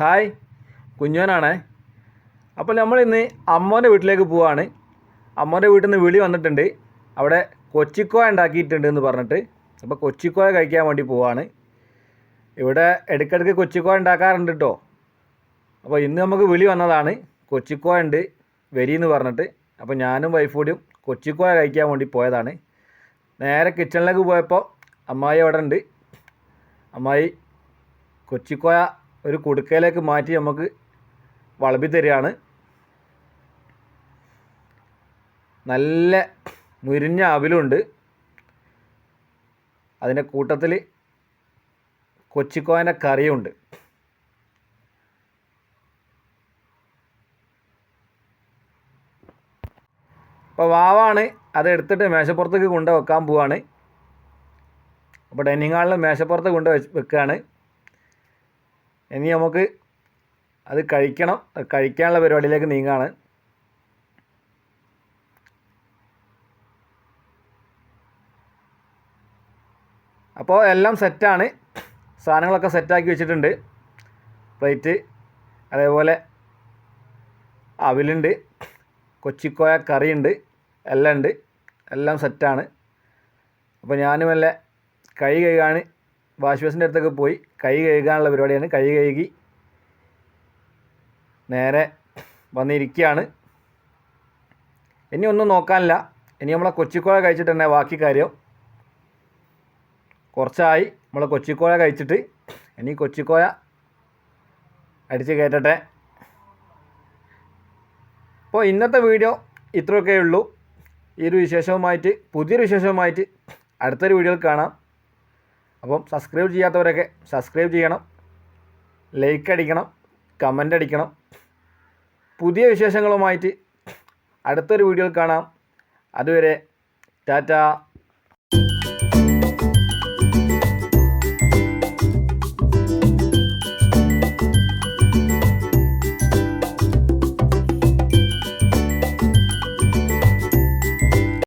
Hi കുഞ്ഞോനാണേ. അപ്പോൾ നമ്മൾ ഇന്ന് അമ്മോന്റെ വീട്ടിലേക്ക് പോവാണ്. അമ്മോന്റെ വീട്ടിൽ നിന്ന് വിളി വന്നിട്ടുണ്ട്. അവിടെ കൊച്ചിക്കോയ ഉണ്ടാക്കിയിട്ടുണ്ട് എന്ന് പറഞ്ഞിട്ട്. അപ്പോൾ കൊച്ചിക്കോയ കഴിക്കാൻ വേണ്ടി പോവാണ്. ഇവിടെ ഇടയ്ക്കിടയ്ക്ക് കൊച്ചിക്കോയ ഉണ്ടാക്കാറുണ്ട് കേട്ടോ. അപ്പോൾ ഇന്ന് നമുക്ക് വിളി വന്നതാണ്. കൊച്ചിക്കോയ ഉണ്ട് വരി എന്ന് പറഞ്ഞിട്ട്. അപ്പോൾ ഞാനും വൈഫൂടിയും കൊച്ചിക്കോയ കഴിക്കാൻ വേണ്ടി പോയതാണ്. നേരെ കിച്ചണിലേക്ക് പോയപ്പോൾ അമ്മായി അവിടെ ഉണ്ട്. അമ്മായി കൊച്ചിക്കോയ ഒരു കുടുക്കയിലേക്ക് മാറ്റി നമുക്ക് വളമ്പി തരികയാണ്. നല്ല മുരിഞ്ഞ അവിലുണ്ട്. അതിന്റെ കൂട്ടത്തിൽ കൊച്ചിക്കോയന്റെ കറിയുണ്ട്. അപ്പോൾ വാവാണ് അത് എടുത്തിട്ട് മേശപ്പുറത്തേക്ക് കൊണ്ട് വെക്കാൻ പോവാണ്. അപ്പോൾ ഡൈനിങ് ഹാളിൽ മേശപ്പുറത്ത് കൊണ്ട് വെക്കുകയാണ്. ഇനി നമുക്ക് അത് കഴിക്കണം. കഴിക്കാനുള്ള പരിപാടിയിലേക്ക് നീങ്ങാണ്. അപ്പോൾ എല്ലാം സെറ്റാണ്. സാധനങ്ങളൊക്കെ സെറ്റാക്കി വെച്ചിട്ടുണ്ട്. പ്ലേറ്റ് അതേപോലെ അവിലുണ്ട് കൊച്ചിക്കോയ കറിയുണ്ട് എല്ലാം ഉണ്ട്. എല്ലാം സെറ്റാണ്. അപ്പോൾ ഞാനും വല്ല കൈ കഴുകാൻ വാഷ് ബേസിന്റെ അടുത്തൊക്കെ പോയി കൈ കഴുകാനുള്ള പരിപാടിയാണ്. കൈ കഴുകി നേരെ വന്നിരിക്കുകയാണ്. ഇനി ഒന്നും നോക്കാനില്ല. ഇനി നമ്മളെ കൊച്ചിക്കോഴ കഴിച്ചിട്ട് തന്നെ ബാക്കി കാര്യം കുറച്ചായി. നമ്മളെ കൊച്ചിക്കോഴ കഴിച്ചിട്ട് ഇനി കൊച്ചിക്കോഴ അടിച്ച് കയറ്റട്ടെ. അപ്പോൾ ഇന്നത്തെ വീഡിയോ ഇത്രയൊക്കെ ഉള്ളൂ. ഈ ഒരു വിശേഷവുമായിട്ട് പുതിയൊരു വിശേഷവുമായിട്ട് അടുത്തൊരു വീഡിയോയിൽ കാണാം. അപ്പം സബ്സ്ക്രൈബ് ചെയ്യാത്തവരൊക്കെ സബ്സ്ക്രൈബ് ചെയ്യണം ലൈക്ക് അടിക്കണം കമന്റ് അടിക്കണം. പുതിയ വിശേഷങ്ങളുമായിട്ട് അടുത്തൊരു വീഡിയോയിൽ കാണാം. അതുവരെ ടാറ്റ.